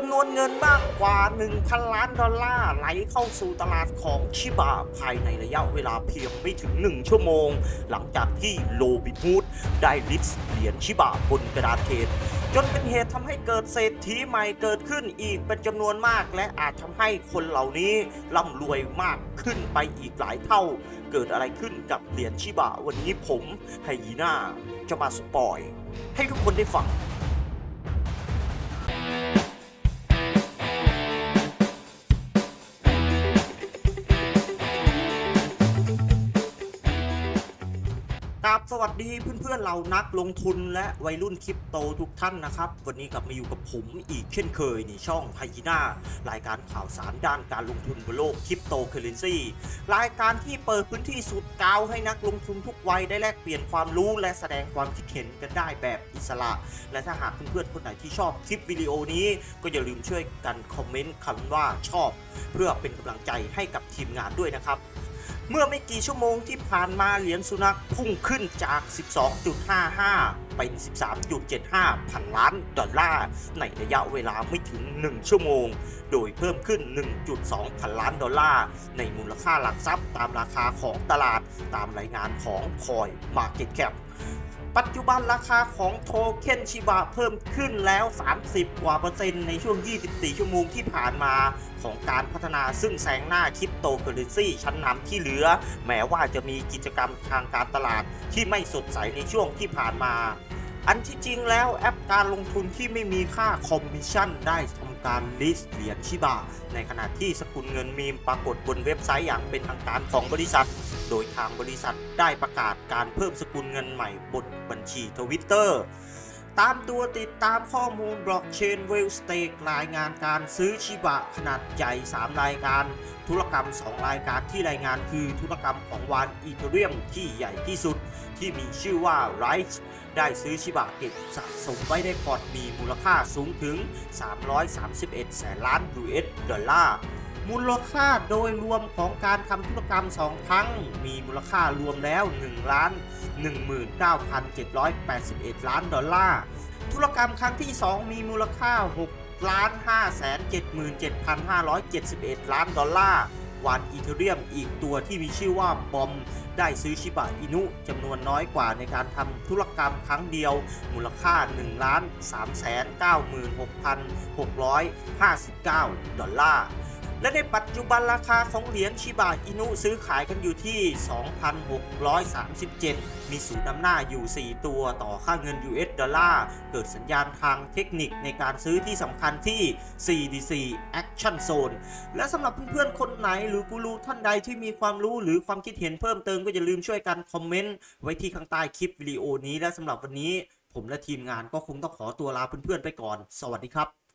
จำนวนเงินมากกว่า 1,000 ล้านดอลลาร์ไหลเข้าสู่ตลาดของชิบะภายในระยะเวลาเพียงไม่ถึง 1 ชั่วโมง หลังจากที่โลบิฮูดได้ลิสต์เหรียญชิบะบนกระดาษเทรดจนเป็นเหตุทำให้เกิดเศรษฐีใหม่เกิดขึ้นอีกเป็นจำนวนมาก และอาจทำให้คนเหล่านี้ร่ำรวยมากขึ้นไปอีกหลายเท่า เกิดอะไรขึ้นกับเหรียญชิบะวันนี้ผมไฮยีน่าจะมาสปอย ให้ทุกคนได้ฟังับสวัสดีเพื่อนๆเรานักลงทุนและวัยรุ่นคริปโตทุกท่านนะครับ วันนี้กลับมาอยู่กับผมอีกเช่นเคยในช่องไฮยีน่ารายการข่าวสารด้านการลงทุนบนโลกคริปโตเคอเรนซีรายการที่เปิดพื้นที่สุดกาวให้นักลงทุนทุกวัยได้แลกเปลี่ยนความรู้และแสดงความคิดเห็นกันได้แบบอิสระ และถ้าหากเพื่อนๆคนไหนที่ชอบคลิปวิดีโอนี้ ก็อย่าลืมช่วยกันคอมเมนต์คำว่าชอบ เพื่อเป็นกำลังใจให้กับทีมงานด้วยนะครับ เมื่อไม่กี่ชั่วโมงที่ผ่านมาเหรียญสุนัขพุ่งขึ้นจาก 12.55 เป็น 13.75 พันล้านดอลลาร์ ในระยะเวลาไม่ถึง 1 ชั่วโมง โดยเพิ่มขึ้น 1.2 พันล้านดอลลาร์ ในมูลค่าหลักทรัพย์ตามราคาของตลาดตามรายงานของคอย Market Cap ปั ปัจจุบันราคาของโทเค็นชิบะเพิ่มขึ้นแล้ว 30 กว่าเปอร์เซ็นต์ในช่วง 24 ชั่วโมงที่ผ่านมาของการพัฒนาซึ่งแซงหน้าคริปโตเคอเรนซีชั้นนำที่เหลือ แม้ว่าจะมีกิจกรรมทางการตลาดที่ไม่สดใสในช่วงที่ผ่านมา อันที่จริงแล้วแอปการลงทุนที่ไม่มีค่าคอมมิชชั่นได้ทำการลิสต์เหรียญชิบะในขณะที่สกุลเงินมีมปรากฏบนเว็บไซต์อย่างเป็นทางการของบริษัท โดยทางบริษัทได้ประกาศการเพิ่มสกุลเงินใหม่บนบัญชีทวิตเตอร์ ตามตัวติดตามข้อมูลบล็อกเชนเวลสเต e รายงานการซื้อชิบะขนาดใหญ่ 3 รายการ ธุรกรรม 2 รายการที่รายงานคือธุรกรรมของวานอีเทเรียมที่ใหญ่ที่สุด ที่มีชื่อว่า r i ์ได้ซื้อชิบะเก็บสะสมไว้ในพอร์ตมีมูลค่าสูงถึง 331 แสนล้าน US ดอลลาร์ มูลค่าโดยรวมของการทำธุรกรรม 2 ครั้ง มีมูลค่ารวมแล้ว1ล้าน19,781 ล้านดอลลาร์ ธุรกรรมครั้งที่ 2 มีมูลค่า 6 ล้าน577,571 ล้านดอลลาร์วานอีเทเรียมอีกตัวที่มีชื่อว่าบอมได้ซื้อชิบะอินุจำนวนน้อยกว่าในการทำธุรกรรมครั้งเดียว มูลค่า1ล้าน396,659 ดอลลาร์ และในปัจจุบันราคาของเหรียญชิบะอินุซื้อขายกันอยู่ที่ 2,637มีศูนย์นำหน้าอยู่ 4 ตัวต่อค่าเงิน US ดอลลาร์ เกิดสัญญาณทางเทคนิคในการซื้อที่สำคัญที่ CDC Action Zone และสำหรับเพื่อนๆ คนไหนหรือกูรูท่านใดที่มีความรู้หรือความคิดเห็นเพิ่มเติมก็อย่าลืมช่วยกันคอมเมนต์ไว้ที่ข้างใต้คลิปวิดีโอนี้และสำหรับวันนี้ ผมและทีมงานก็คงต้องขอตัวลาเพื่อนๆไปก่อน สวัสดีครับ